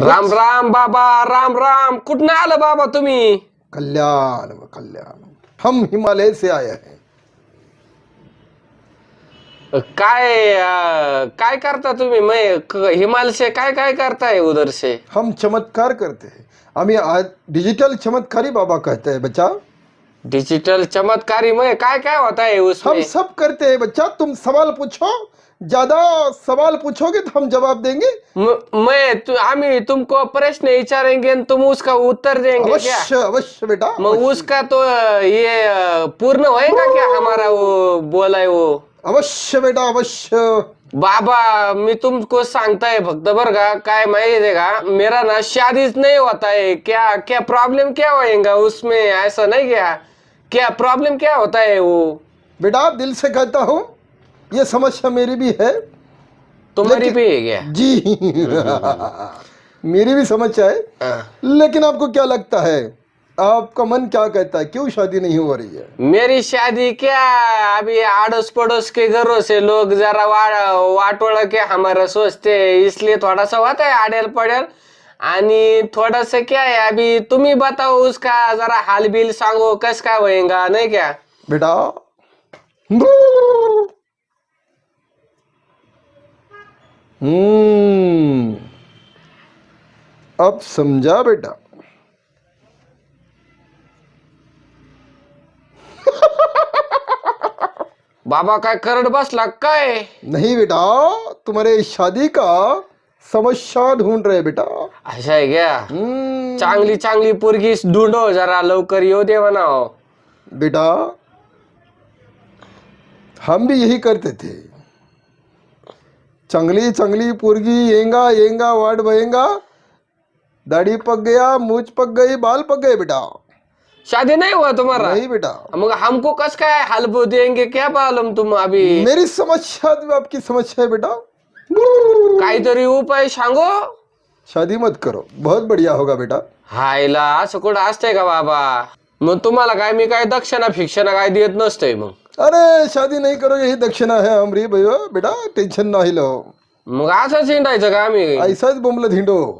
राम राम बाबा राम राम। कुठनं आलं बाबा तुम्ही। कल्याण व कल्याण। हम हिमालय से आए हैं। काय अं, काय करता तुम्ही? मै क- हिमालय से काय काय करताय उधर से? हम चमत्कार करते हैं। हमें आज डिजिटल चमत्कारी बाबा कहते हैं बच्चा। डिजिटल चमत्कारी में काय काय होता है उसमें? हम सब करते हैं बच्चा तुम सवाल पूछो। ज़्यादा सवाल पूछोगे तो हम जवाब देंगे। म- मैं तु, आम्ही तुमको प्रश्न विचारेंगे तुम उसका उत्तर देंगे अवश्य अवश्य बेटा मग उसका तो ये पूर्ण होएगा क्या हमारा वो बोला है वो? अवश्य बेटा अवश्य। बाबा मी तुमको सांगता है फक्त बर का काय माहिती है का मेरा ना शादीच नहीं होता है। क्या क्या प्रॉब्लम क्या होएगा उसमें? ऐसा नहीं क्या? क्या प्रॉब्लम क्या होता है वो? बेटा दिल से कहता हूँ ये समस्या मेरी भी है तुम्हारी भी है क्या? जी। मेरी भी समस्या है हाँ। लेकिन आपको क्या लगता है? आपका मन क्या कहता है? क्यों शादी नहीं हो रही है? मेरी शादी क्या? अभी आड़ोस पड़ोस के घरों से लोग जरा वा, वाटोड़ के हमारा सोचते हैं इसलिए थोड़ा सा होता है आड़ेल पड़ेल आणि थोड़ा सा क्या है अभी तुम ही बताओ उसका जरा हाल बिल सांगो कस काय होएगा नहीं क्या? बेटा। हम्म। अब समझा बेटा। बाबा काय करड बसला काय? नहीं बेटा तुम्हारे शादी का समस्या ढूंढ रहे बेटा। असं आहे क्या? हम्म, चांगली चांगली पोरगी ढूंढो जरा लवकर येऊ दे म्हणाव. बेटा हम भी यही करते थे। चंगली चंगली पोरगी येंगा येंगा वाट बहेंगा। दाढ़ी पक गया मूछ पक गई बाल पक गए बेटा। शादी नहीं हुआ तुम्हारा? नहीं बेटा। मग हमको कस काय हाल देंगे? क्या मालूम तुम अभी? मेरी समस्या आपकी समस्या है बेटा। काहीतरी उपाय सांगो? शादी मत करो. बहुत बढ़िया होगा बेटा. हायला असं कुठं असतंय का बाबा? मग तुम्हाला काय मी काय दक्षिणा फिक्षणा काय देत नसतोय मग. अरे शादी नहीं करो यही दक्षिणा है हमारी भैया बेटा टेंशन ना ही लो. मग असंच हिंडायचं का आम्ही? ऐसाच बोंबलत हिंडो.